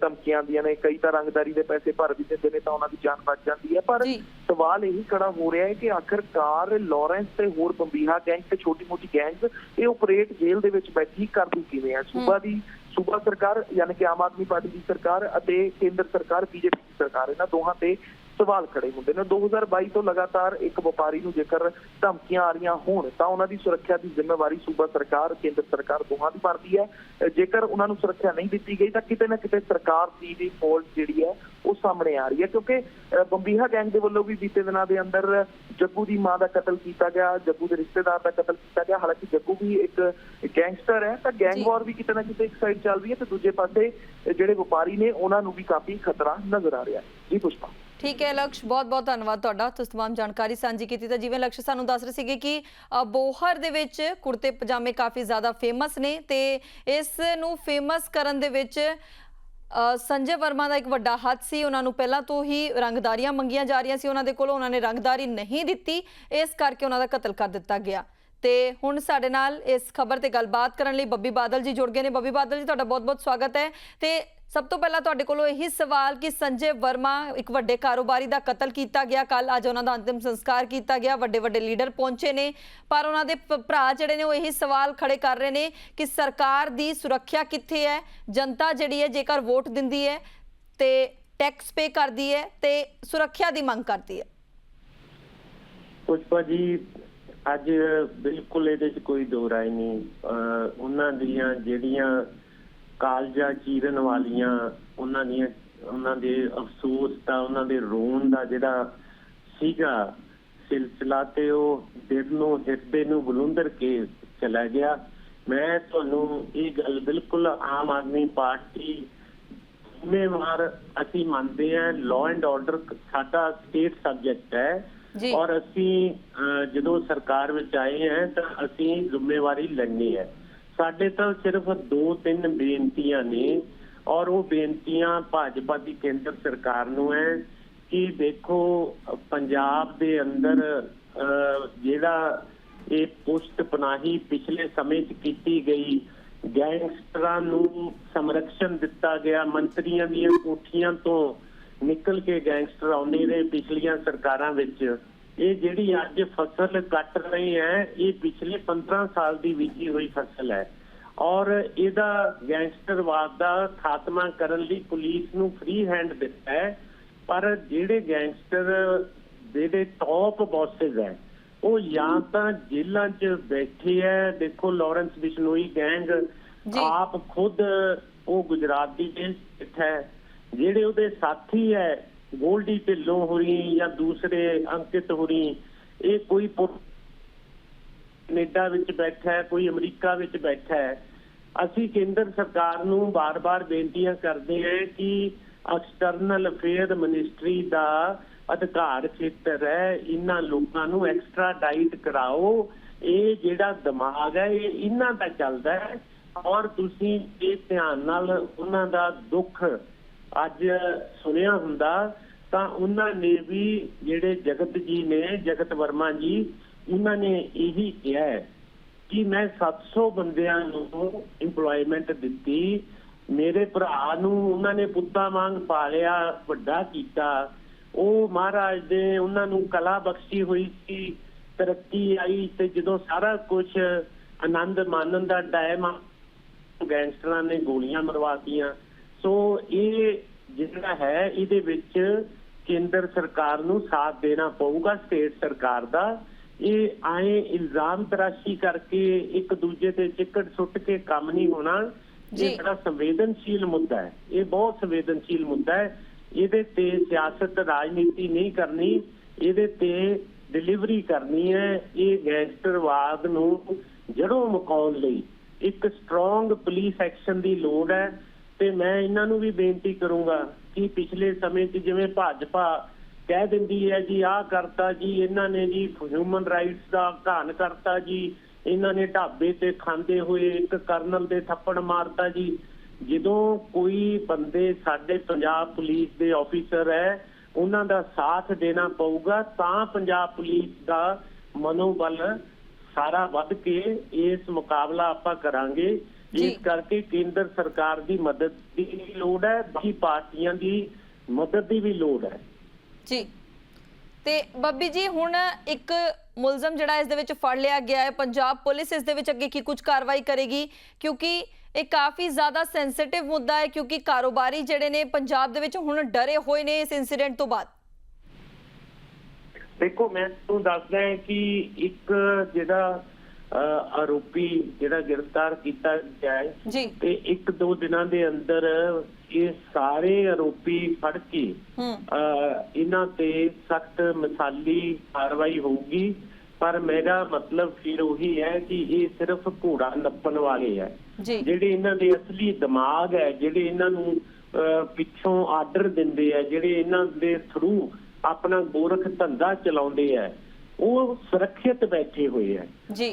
ਧਮਕੀਆਂ ਆਉਂਦੀਆਂ ਨੇ ਕਈ ਤਾਂ ਰੰਗਦਾਰੀ ਦੇ ਪੈਸੇ ਭਰ ਵੀ ਦਿੰਦੇ ਨੇ ਤਾਂ ਉਹਨਾਂ ਦੀ ਜਾਨ ਬਚ ਜਾਂਦੀ ਹੈ। ਪਰ। ਸਵਾਲ ਇਹੀ ਖੜਾ ਹੋ ਰਿਹਾ ਹੈ ਕਿ ਆਖਰਕਾਰ ਲਾਰੈਂਸ ਤੇ ਹੋਰ ਬੰਬੀਹਾ ਗੈਂਗ ਤੇ ਛੋਟੀ-ਮੋਟੀ ਗੈਂਗਸ ਇਹ ਆਪਰੇਟ ਜੇਲ੍ਹ ਦੇ ਵਿੱਚ ਬੈਠੀ ਕਰਦੀ ਕਿਵੇਂ ਆ ਸੂਬਾ ਦੀ ਸੂਬਾ ਸਰਕਾਰ ਯਾਨੀ ਕਿ ਆਮ ਆਦਮੀ ਪਾਰਟੀ ਦੀ ਸਰਕਾਰ ਅਤੇ ਕੇਂਦਰ ਸਰਕਾਰ ਬੀਜੇਪੀ ਦੀ ਸਰਕਾਰ ਇਹਨਾਂ ਦੋਹਾਂ ਤੇ ਸਵਾਲ ਖੜੇ ਹੁੰਦੇ ਨੇ। 2022 ਤੋਂ ਲਗਾਤਾਰ ਇੱਕ ਵਪਾਰੀ ਨੂੰ ਜੇਕਰ ਧਮਕੀਆਂ ਆ ਰਹੀਆਂ ਹੋਣ ਤਾਂ ਉਹਨਾਂ ਦੀ ਸੁਰੱਖਿਆ ਦੀ ਜ਼ਿੰਮੇਵਾਰੀ ਸੂਬਾ ਸਰਕਾਰ ਕੇਂਦਰ ਸਰਕਾਰ ਦੋਹਾਂ ਦੀ ਭਰਦੀ ਹੈ। ਜੇਕਰ ਉਹਨਾਂ ਨੂੰ ਸੁਰੱਖਿਆ ਨਹੀਂ ਦਿੱਤੀ ਗਈ ਤਾਂ ਕਿਤੇ ਨਾ ਕਿਤੇ ਸਰਕਾਰ ਦੀ ਵੀ ਫੌਲਟ ਜਿਹੜੀ ਹੈ ਉਹ ਸਾਹਮਣੇ ਆ ਰਹੀ ਹੈ। ਕਿਉਂਕਿ ਬੰਬੀਹਾ ਗੈਂਗ ਦੇ ਵੱਲੋਂ ਵੀ ਬੀਤੇ ਦਿਨਾਂ ਦੇ ਅੰਦਰ ਜੱਗੂ ਦੀ ਮਾਂ ਦਾ ਕਤਲ ਕੀਤਾ ਗਿਆ ਜੱਗੂ ਦੇ ਰਿਸ਼ਤੇਦਾਰ ਦਾ ਕਤਲ ਕੀਤਾ ਗਿਆ। ਹਾਲਾਂਕਿ ਜੱਗੂ ਵੀ ਇੱਕ ਗੈਂਗਸਟਰ ਹੈ ਤਾਂ। ਗੈਂਗ ਵਾਰ ਵੀ ਕਿਤੇ ਨਾ ਕਿਤੇ ਇੱਕ ਸਾਈਡ ਚੱਲ ਰਹੀ ਹੈ ਤੇ ਦੂਜੇ ਪਾਸੇ ਜਿਹੜੇ ਵਪਾਰੀ ਨੇ ਉਹਨਾਂ ਨੂੰ ਵੀ ਕਾਫੀ ਖਤਰਾ ਨਜ਼ਰ ਆ ਰਿਹਾ ਹੈ। ਜੀ ਪੁਸ਼ਪਾ। ਠੀਕ ਹੈ ਲਕਸ਼ ਬਹੁਤ ਬਹੁਤ ਧੰਨਵਾਦ ਤੁਹਾਡਾ। ਤੁਸੀਂ ਤਮਾਮ ਜਾਣਕਾਰੀ ਸਾਂਝੀ ਕੀਤੀ ਤਾਂ ਜਿਵੇਂ ਲਕਸ਼ ਸਾਨੂੰ ਦੱਸ ਰਹੇ ਸੀਗੇ ਕਿ ਅ, ਬੋਹਰ ਦੇ ਵਿੱਚ ਕੁੜਤੇ ਪਜਾਮੇ ਕਾਫੀ ਜ਼ਿਆਦਾ ਫੇਮਸ ਨੇ ਤੇ ਇਸ ਨੂੰ ਫੇਮਸ ਕਰਨ ਦੇ ਵਿੱਚ ਸੰਜੇ ਵਰਮਾ ਦਾ ਇੱਕ ਵੱਡਾ ਹੱਥ ਸੀ। ਉਹਨਾਂ ਨੂੰ ਪਹਿਲਾਂ ਤੋਂ ਹੀ ਰੰਗਦਾਰੀਆਂ ਮੰਗੀਆਂ ਜਾ ਰਹੀਆਂ ਸੀ ਉਹਨਾਂ ਦੇ ਕੋਲੋਂ। ਉਹਨਾਂ ਨੇ ਰੰਗਦਾਰੀ ਨਹੀਂ ਦਿੱਤੀ। ਇਸ ਕਰਕੇ ਉਹਨਾਂ ਦਾ ਕਤਲ ਕਰ ਦਿੱਤਾ ਗਿਆ। ਤੇ ਹੁਣ ਸਾਡੇ ਨਾਲ ਇਸ ਖਬਰ ਤੇ ਗੱਲਬਾਤ ਕਰਨ ਲਈ ਬੱਬੀ ਬਾਦਲ ਜੀ ਜੁੜ ਗਏ ਨੇ। ਬੱਬੀ ਬਾਦਲ ਜੀ ਤੁਹਾਡਾ ਬਹੁਤ-ਬਹੁਤ ਸਵਾਗਤ ਹੈ। ਤੇ ਸਭ ਤੋਂ ਪਹਿਲਾਂ ਤੁਹਾਡੇ ਕੋਲੋਂ ਇਹੀ ਸਵਾਲ ਕਿ ਸੰਜੇ ਵਰਮਾ ਇੱਕ ਵੱਡੇ ਕਾਰੋਬਾਰੀ ਦਾ ਕਤਲ ਕੀਤਾ ਗਿਆ। ਕੱਲ ਅੱਜ ਉਹਨਾਂ ਦਾ ਅੰਤਿਮ ਸੰਸਕਾਰ ਕੀਤਾ ਗਿਆ। ਵੱਡੇ ਵੱਡੇ ਲੀਡਰ ਪਹੁੰਚੇ ਨੇ। ਪਰ ਉਹਨਾਂ ਦੇ ਭਰਾ ਜਿਹੜੇ ਨੇ ਉਹ ਇਹੀ ਸਵਾਲ ਖੜੇ ਕਰ ਰਹੇ ਨੇ ਕਿ ਸਰਕਾਰ ਦੀ ਸੁਰੱਖਿਆ ਕਿੱਥੇ ਹੈ? ਜਨਤਾ ਜਿਹੜੀ ਹੈ ਜੇਕਰ ਵੋਟ ਦਿੰਦੀ ਹੈ ਤੇ ਟੈਕਸ ਪੇ ਕਰਦੀ ਹੈ ਤੇ ਸੁਰੱਖਿਆ ਦੀ ਮੰਗ ਕਰਦੀ ਹੈ। ਪੁਸ਼ਪਾ ਜੀ, ਅੱਜ ਬਿਲਕੁਲ ਇਹਦੇ 'ਚ ਕੋਈ ਦੋ ਰਾਏ ਨਹੀਂ। ਉਹਨਾਂ ਦੀਆਂ ਜਿਹੜੀਆਂ ਕਾਲਜਾ ਚੀਰਨ ਵਾਲੀਆਂ ਉਹਨਾਂ ਦੀਆਂ ਉਹਨਾਂ ਦੇ ਅਫਸੋਸ ਦਾ ਉਹਨਾਂ ਦੇ ਰੋਣ ਦਾ ਜਿਹੜਾ ਸੀਗਾ ਸਿਲਸਿਲਾ ਤੇ ਉਹ ਦਿਲ ਨੂੰ ਹਿਰਦੇ ਨੂੰ ਬਲੁੰਦਰ ਕੇ ਚਲਾ ਗਿਆ ਮੈਂ ਤੁਹਾਨੂੰ ਇਹ ਗੱਲ ਬਿਲਕੁਲ ਆਮ ਆਦਮੀ ਪਾਰਟੀ ਜ਼ਿੰਮੇਵਾਰ ਅਸੀਂ ਮੰਨਦੇ ਹਾਂ ਲਾਅ ਐਂਡ ਆਰਡਰ ਸਾਡਾ ਸਟੇਟ ਸਬਜੈਕਟ ਹੈ। ਔਰ ਅਸੀਂ ਜਦੋਂ ਸਰਕਾਰ ਵਿੱਚ ਆਏ ਹਾਂ ਤਾਂ ਅਸੀਂ ਜ਼ਿੰਮੇਵਾਰੀ ਲੈਣੀ ਹੈ ਸਾਡੇ ਤਾਂ ਸਿਰਫ ਦੋ ਤਿੰਨ ਬੇਨਤੀਆਂ ਨੇ ਔਰ ਉਹ ਬੇਨਤੀਆਂ ਭਾਜਪਾ ਦੀ ਕੇਂਦਰ ਸਰਕਾਰ ਨੂੰ ਹੈ ਕਿ ਦੇਖੋ, ਪੰਜਾਬ ਦੇ ਅੰਦਰ ਜਿਹੜਾ ਇਹ ਪੁਸ਼ਤ ਪਨਾਹੀ ਪਿਛਲੇ ਸਮੇਂ 'ਚ ਕੀਤੀ ਗਈ, ਗੈਂਗਸਟਰਾਂ ਨੂੰ ਸੰਰਕਸ਼ਣ ਦਿੱਤਾ ਗਿਆ, ਮੰਤਰੀਆਂ ਦੀਆਂ ਕੋਠੀਆਂ ਤੋਂ ਨਿਕਲ ਕੇ ਗੈਂਗਸਟਰ ਆਉਂਦੇ ਰਹੇ ਪਿਛਲੀਆਂ ਸਰਕਾਰਾਂ ਵਿੱਚ। ਇਹ ਜਿਹੜੀ ਅੱਜ ਫਸਲ ਕੱਟ ਰਹੇ ਹੈ ਇਹ ਪਿਛਲੇ 15 ਸਾਲ ਦੀ ਬੀਜੀ ਹੋਈ ਫਸਲ ਹੈ। ਔਰ ਇਹਦਾ ਗੈਂਗਸਟਰਵਾਦ ਦਾ ਖਾਤਮਾ ਕਰਨ ਲਈ ਪੁਲਿਸ ਨੂੰ ਫ੍ਰੀ ਹੈਂਡ ਦਿੱਤਾ ਹੈ ਪਰ ਜਿਹੜੇ ਗੈਂਗਸਟਰ ਜਿਹੜੇ ਟੌਪ ਬੌਸਸ ਹੈ ਉਹ ਜਾਂ ਤਾਂ ਜੇਲ੍ਹਾਂ 'ਚ ਬੈਠੇ ਹੈ। ਦੇਖੋ ਲਾਰੈਂਸ ਬਿਸ਼ਨੋਈ ਗੈਂਗ। ਆਪ ਖੁਦ ਉਹ ਗੁਜਰਾਤ ਦੀ ਜੇਲ੍ਹ 'ਚ ਹੈ। ਜਿਹੜੇ ਉਹਦੇ ਸਾਥੀ ਹੈ ਗੋਲਡੀ ਢਿੱਲੋਂ ਹੋਰੀ ਜਾਂ ਦੂਸਰੇ ਅੰਕਿਤ ਹੋਰੀ, ਇਹ ਕੋਈ ਪੁ- ਕੈਨੇਡਾ ਵਿੱਚ ਬੈਠਾ ਹੈ, ਕੋਈ ਅਮਰੀਕਾ ਵਿੱਚ ਬੈਠਾ ਹੈ। ਅਸੀਂ ਕੇਂਦਰ ਸਰਕਾਰ ਨੂੰ ਬਾਰ-ਬਾਰ ਬੇਨਤੀਆਂ ਕਰਦੇ ਹਾਂ ਕਿ ਐਕਸਟਰਨਲ ਅਫੇਅਰ ਮਿਨਿਸਟਰੀ ਦਾ ਅਧਿਕਾਰ ਖੇਤਰ ਹੈ। ਇਹਨਾਂ ਲੋਕਾਂ ਨੂੰ ਐਕਸਟਰਾ ਡਾਈਟ ਕਰਾਓ। ਇਹ ਜਿਹੜਾ ਦਿਮਾਗ ਹੈ, ਇਹ ਇਹਨਾਂ ਦਾ ਚੱਲਦਾ ਹੈ। ਔਰ ਤੁਸੀਂ ਇਹ ਧਿਆਨ ਨਾਲ ਉਹਨਾਂ ਦਾ ਦੁੱਖ ਅੱਜ ਸੁਣਿਆ ਹੁੰਦਾ ਤਾਂ ਉਹਨਾਂ ਨੇ ਵੀ ਜਿਹੜੇ ਜਗਤ ਜੀ ਨੇ, ਜਗਤ ਵਰਮਾ ਜੀ, ਉਹਨਾਂ ਨੇ ਇਹੀ ਕਿਹਾ ਕਿ ਮੈਂ 700 ਬੰਦਿਆਂ ਨੂੰ EMPLOYMENT ਦਿੱਤੀ। ਮੇਰੇ ਭਰਾ ਨੂੰ ਉਹਨਾਂ ਨੇ ਪੁੱਤਾ ਵਾਂਗ ਪਾਲਿਆ, ਵੱਡਾ ਕੀਤਾ। ਉਹ ਮਹਾਰਾਜ ਦੇ ਉਹਨਾਂ ਨੂੰ ਕਲਾ ਬਖਸ਼ੀ ਹੋਈ ਸੀ, ਤਰੱਕੀ ਆਈ ਤੇ ਜਦੋਂ ਸਾਰਾ ਕੁਝ ਆਨੰਦ ਮਾਨਣ ਦਾ ਟਾਈਮ ਗੈਂਗਸਟਰਾਂ ਨੇ ਗੋਲੀਆਂ ਮਰਵਾਤੀਆਂ ਸੋ ਇਹ ਜਿਹੜਾ ਹੈ ਇਹਦੇ ਵਿੱਚ ਕੇਂਦਰ ਸਰਕਾਰ ਨੂੰ ਸਾਥ ਦੇਣਾ ਪਊਗਾ ਸਟੇਟ ਸਰਕਾਰ ਦਾ। ਇਹ ਆਏ ਇਲਜ਼ਾਮ ਤਰਾਸ਼ੀ ਕਰਕੇ ਇੱਕ ਦੂਜੇ ਤੇ ਚਿੱਕੜ ਸੁੱਟ ਕੇ ਕੰਮ ਨਹੀਂ ਹੋਣਾ। ਇਹ ਬੜਾ ਸੰਵੇਦਨਸ਼ੀਲ ਮੁੱਦਾ ਹੈ। ਇਹ ਬਹੁਤ ਸੰਵੇਦਨਸ਼ੀਲ ਮੁੱਦਾ ਹੈ। ਇਹਦੇ ਤੇ ਸਿਆਸਤ ਰਾਜਨੀਤੀ ਨਹੀਂ ਕਰਨੀ ਇਹਦੇ ਤੇ ਡਿਲੀਵਰੀ ਕਰਨੀ ਹੈ। ਇਹ ਗੈਂਗਸਟਰਵਾਦ ਨੂੰ ਜੜੋਂ ਮੁਕਾਉਣ ਲਈ ਇੱਕ ਸਟਰੋਂਗ ਪੁਲਿਸ ਐਕਸ਼ਨ ਦੀ ਲੋੜ ਹੈ। ਤੇ ਮੈਂ ਇਹਨਾਂ ਨੂੰ ਵੀ ਬੇਨਤੀ ਕਰੂੰਗਾ ਕਿ ਪਿਛਲੇ ਸਮੇਂ 'ਚ ਜਿਵੇਂ ਭਾਜਪਾ ਕਹਿ ਦਿੰਦੀ ਹੈ ਜੀ, ਆਹ ਕਰਤਾ ਜੀ, ਇਹਨਾਂ ਨੇ ਜੀ ਹਿਊਮਨ ਰਾਈਟਸ ਦਾ ਘਾਣ ਕਰਤਾ ਜੀ, ਇਹਨਾਂ ਨੇ ਢਾਬੇ ਤੇ ਖਾਂਦੇ ਹੋਏ ਇੱਕ ਕਰਨਲ ਦੇ ਥੱਪੜ ਮਾਰਤਾ ਜੀ। ਜਦੋਂ ਕੋਈ ਬੰਦੇ ਸਾਡੇ ਪੰਜਾਬ ਪੁਲਿਸ ਦੇ ਆਫੀਸਰ ਹੈ, ਉਹਨਾਂ ਦਾ ਸਾਥ ਦੇਣਾ ਪਊਗਾ, ਤਾਂ ਪੰਜਾਬ ਪੁਲਿਸ ਦਾ ਮਨੋਬਲ ਸਾਰਾ ਵੱਧ ਕੇ ਇਸ ਮੁਕਾਬਲਾ ਆਪਾਂ ਕਰਾਂਗੇ। ਇਸ ਕਰਕੇ ਕੇਂਦਰ ਸਰਕਾਰ ਦੀ ਮਦਦ ਦੀ ਲੋੜ ਹੈ ਬਾਕੀ ਪਾਰਟੀਆਂ ਦੀ ਮਦਦ ਦੀ ਵੀ ਲੋੜ ਹੈ। ਜੀ। ਤੇ ਬੱਬੀ ਜੀ ਹੁਣ ਇੱਕ ਮੁਲਜ਼ਮ ਜਿਹੜਾ ਇਸ ਦੇ ਵਿੱਚ ਫੜ ਲਿਆ ਗਿਆ ਹੈ ਪੰਜਾਬ ਪੁਲਿਸ ਇਸ ਦੇ ਵਿੱਚ ਅੱਗੇ ਕੀ ਕੁਝ ਕਾਰਵਾਈ ਕਰੇਗੀ? ਕਿਉਂਕਿ ਇਹ ਕਾਫੀ ਜ਼ਿਆਦਾ ਸੈਂਸਿਟਿਵ ਮੁੱਦਾ ਹੈ ਕਿਉਂਕਿ ਕਾਰੋਬਾਰੀ ਜਿਹੜੇ ਨੇ ਪੰਜਾਬ ਦੇ ਵਿੱਚ ਹੁਣ ਡਰੇ ਹੋਏ ਨੇ ਇਸ ਇਨਸੀਡੈਂਟ ਤੋਂ ਬਾਅਦ। ਦੇਖੋ ਮੈਂ ਤੁਹਾਨੂੰ ਦੱਸਦਾ ਹਾਂ ਕਿ ਇੱਕ ਜਿਹੜਾ ਆਰੋਪੀ ਜਿਹੜਾ ਗ੍ਰਿਫਤਾਰ ਕੀਤਾ ਗਿਆ ਹੈ ਤੇ ਇੱਕ ਦੋ ਦਿਨਾਂ ਦੇ ਅੰਦਰ ਇਹ ਸਾਰੇ ਆਰੋਪੀ ਫੜ ਕੇ ਇਹਨਾਂ ਤੇ ਸਖਤ ਮਿਸਾਲੀ ਕਾਰਵਾਈ ਹੋਊਗੀ। ਪਰ ਮੇਰਾ ਮਤਲਬ ਫਿਰ ਉਹੀ ਹੈ ਕਿ ਇਹ ਸਿਰਫ ਘੋੜਾ ਨੱਪਣ ਵਾਲੇ ਹੈ। ਜਿਹੜੇ ਇਹਨਾਂ ਦੇ ਅਸਲੀ ਦਿਮਾਗ ਹੈ ਜਿਹੜੇ ਇਹਨਾਂ ਨੂੰ ਪਿੱਛੋਂ ਆਰਡਰ ਦਿੰਦੇ ਆ ਜਿਹੜੇ ਇਹਨਾਂ ਦੇ ਥਰੂ ਆਪਣਾ ਗੋਰਖ ਧੰਦਾ ਚਲਾਉਂਦੇ ਆ ਉਹ ਸੁਰੱਖਿਅਤ ਬੈਠੇ ਹੋਏ ਆ।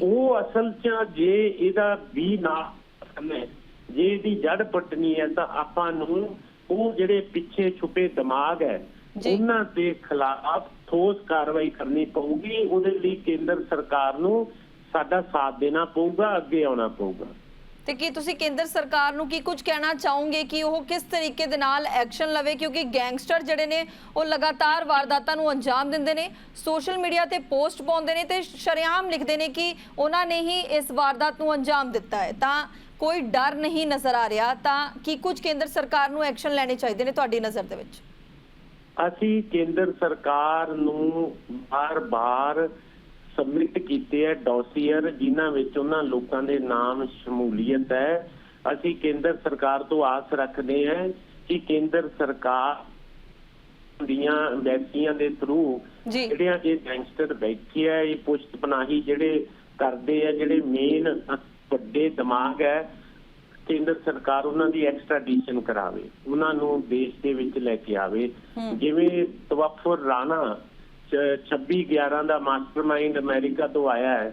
ਉਹ ਅਸਲ 'ਚ ਜੇ ਇਹਦਾ ਵੀ ਨਾ ਸਮੇਂ ਜੇ ਇਹਦੀ ਜੜ ਪੱਟਣੀ ਹੈ ਤਾਂ ਆਪਾਂ ਨੂੰ ਉਹ ਜਿਹੜੇ ਪਿੱਛੇ ਛੁਪੇ ਦਿਮਾਗ ਹੈ। ਉਹਨਾਂ ਦੇ ਖਿਲਾਫ ਠੋਸ ਕਾਰਵਾਈ ਕਰਨੀ ਪਊਗੀ। ਉਹਦੇ ਲਈ ਕੇਂਦਰ ਸਰਕਾਰ ਨੂੰ ਸਾਡਾ ਸਾਥ ਦੇਣਾ ਪਊਗਾ ਅੱਗੇ ਆਉਣਾ ਪਊਗਾ। ਤੇ ਕੀ ਤੁਸੀਂ ਕੇਂਦਰ ਸਰਕਾਰ ਨੂੰ ਕੀ ਕੁਝ ਕਹਿਣਾ ਚਾਹੋਗੇ ਕਿ ਉਹ ਕਿਸ ਤਰੀਕੇ ਦੇ ਨਾਲ ਐਕਸ਼ਨ ਲਵੇ? ਕਿਉਂਕਿ ਗੈਂਗਸਟਰ ਜਿਹੜੇ ਨੇ, ਉਹ ਲਗਾਤਾਰ ਵਾਰਦਾਤਾਂ ਨੂੰ ਅੰਜਾਮ ਦਿੰਦੇ ਨੇ, ਸੋਸ਼ਲ ਮੀਡੀਆ ਤੇ ਪੋਸਟ ਪਾਉਂਦੇ ਨੇ ਤੇ ਸ਼ਰੇਆਮ ਲਿਖਦੇ ਨੇ ਕਿ ਉਹਨਾਂ ਨੇ ਹੀ ਇਸ ਵਾਰਦਾਤ ਨੂੰ ਅੰਜਾਮ ਦਿੱਤਾ ਹੈ। ਤਾਂ ਕੋਈ ਡਰ ਨਹੀਂ ਨਜ਼ਰ ਆ ਰਿਹਾ। ਤਾਂ ਕੀ ਕੁਝ ਕੇਂਦਰ ਸਰਕਾਰ ਨੂੰ ਐਕਸ਼ਨ ਲੈਣੇ ਚਾਹੀਦੇ ਨੇ ਤੁਹਾਡੀ ਨਜ਼ਰ ਦੇ ਵਿੱਚ? ਅਸੀਂ ਕੇਂਦਰ ਸਰਕਾਰ ਨੂੰ ਬਾਰ-ਬਾਰ ਸਬਮਿਟ ਕੀਤੇ ਹੈ ਡੋਸੀਅਰ ਜਿਨ੍ਹਾਂ ਵਿੱਚ ਉਹਨਾਂ ਲੋਕਾਂ ਦੇ ਨਾਮ ਸ਼ਮੂਲੀਅਤ ਹੈ। ਅਸੀਂ ਕੇਂਦਰ ਸਰਕਾਰ ਤੋਂ ਆਸ ਰੱਖਦੇ ਹਾਂ ਕਿ ਕੇਂਦਰ ਸਰਕਾਰ ਦੀਆਂ ਵਿਅਕਤੀਆਂ ਦੇ ਥਰੂ ਜਿਹੜਿਆਂ ਇਹ ਗੈਂਗਸਟਰ ਬੈਠੇ ਆ ਇਹ ਪੁਸ਼ਤ ਪਨਾਹੀ ਜਿਹੜੇ ਕਰਦੇ ਆ ਜਿਹੜੇ ਮੇਨ ਵੱਡੇ ਦਿਮਾਗ ਹੈ ਕੇਂਦਰ ਸਰਕਾਰ ਉਹਨਾਂ ਦੀ ਐਕਸਟ੍ਰੈਡੀਸ਼ਨ ਕਰਾਵੇ। ਉਹਨਾਂ ਨੂੰ ਦੇਸ਼ ਦੇ ਵਿੱਚ ਲੈ ਕੇ ਆਵੇ। ਜਿਵੇਂ ਤਵਫਰ ਰਾਣਾ 26 11 ਦਾ ਮਾਸਟਰਮਾਈਂਡ ਅਮਰੀਕਾ ਤੋਂ ਆਇਆ ਹੈ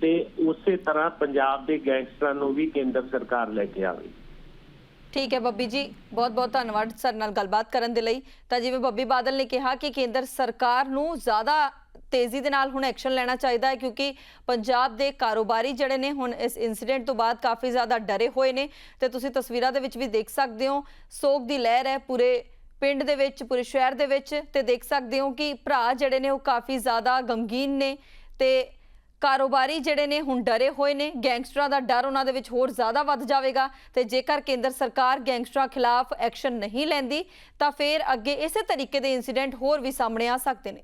ਤੇ ਉਸੇ ਤਰ੍ਹਾਂ ਪੰਜਾਬ ਦੇ ਗੈਂਗਸਟਰਾਂ ਨੂੰ ਵੀ ਕੇਂਦਰ ਸਰਕਾਰ ਲੈ ਕੇ ਆਵੇ। ਠੀਕ ਹੈ ਬੱਬੀ ਜੀ ਬਹੁਤ ਬਹੁਤ ਧੰਨਵਾਦ ਸਰ ਨਾਲ ਗੱਲਬਾਤ ਕਰਨ ਦੇ ਲਈ। ਤਾਂ ਜਿਵੇਂ ਬੱਬੀ ਬਾਦਲ ਨੇ ਕਿਹਾ ਕਿ ਕੇਂਦਰ ਸਰਕਾਰ ਨੂੰ ਜ਼ਿਆਦਾ ਤੇਜ਼ੀ ਦੇ ਨਾਲ ਹੁਣ ਐਕਸ਼ਨ ਲੈਣਾ ਚਾਹੀਦਾ ਹੈ ਕਿਉਂਕਿ ਪੰਜਾਬ ਦੇ ਕਾਰੋਬਾਰੀ ਜਿਹੜੇ ਨੇ ਹੁਣ ਇਸ ਇਨਸੀਡੈਂਟ ਤੋਂ ਬਾਅਦ ਕਾਫੀ ਜ਼ਿਆਦਾ ਡਰੇ ਹੋਏ ਨੇ। ਤੇ ਤੁਸੀਂ ਤਸਵੀਰਾਂ ਦੇ ਵਿੱਚ ਵੀ ਦੇਖ ਸਕਦੇ ਹੋ ਸੋਗ ਦੀ ਲਹਿਰ ਹੈ ਪੂਰੇ ਪਿੰਡ ਦੇ ਵਿੱਚ, ਪੂਰੇ ਸ਼ਹਿਰ ਦੇ ਵਿੱਚ ਤੇ ਦੇਖ ਸਕਦੇ ਹੋ ਕਿ ਭਰਾ ਜਿਹੜੇ ਨੇ ਉਹ ਕਾਫੀ ਜ਼ਿਆਦਾ ਗਮਗੀਨ ਨੇ ਤੇ ਕਾਰੋਬਾਰੀ ਜਿਹੜੇ ਨੇ ਹੁਣ ਡਰੇ ਹੋਏ ਨੇ। ਗੈਂਗਸਟਰਾਂ ਦਾ ਡਰ ਉਹਨਾਂ ਦੇ ਵਿੱਚ ਹੋਰ ਜ਼ਿਆਦਾ ਵੱਧ ਜਾਵੇਗਾ ਤੇ ਜੇਕਰ ਕੇਂਦਰ ਸਰਕਾਰ ਗੈਂਗਸਟਰਾਂ ਖਿਲਾਫ ਐਕਸ਼ਨ ਨਹੀਂ ਲੈਂਦੀ ਤਾਂ ਫਿਰ ਅੱਗੇ ਇਸੇ ਤਰੀਕੇ ਦੇ ਇਨਸੀਡੈਂਟ ਹੋਰ ਵੀ ਸਾਹਮਣੇ ਆ ਸਕਦੇ ਨੇ।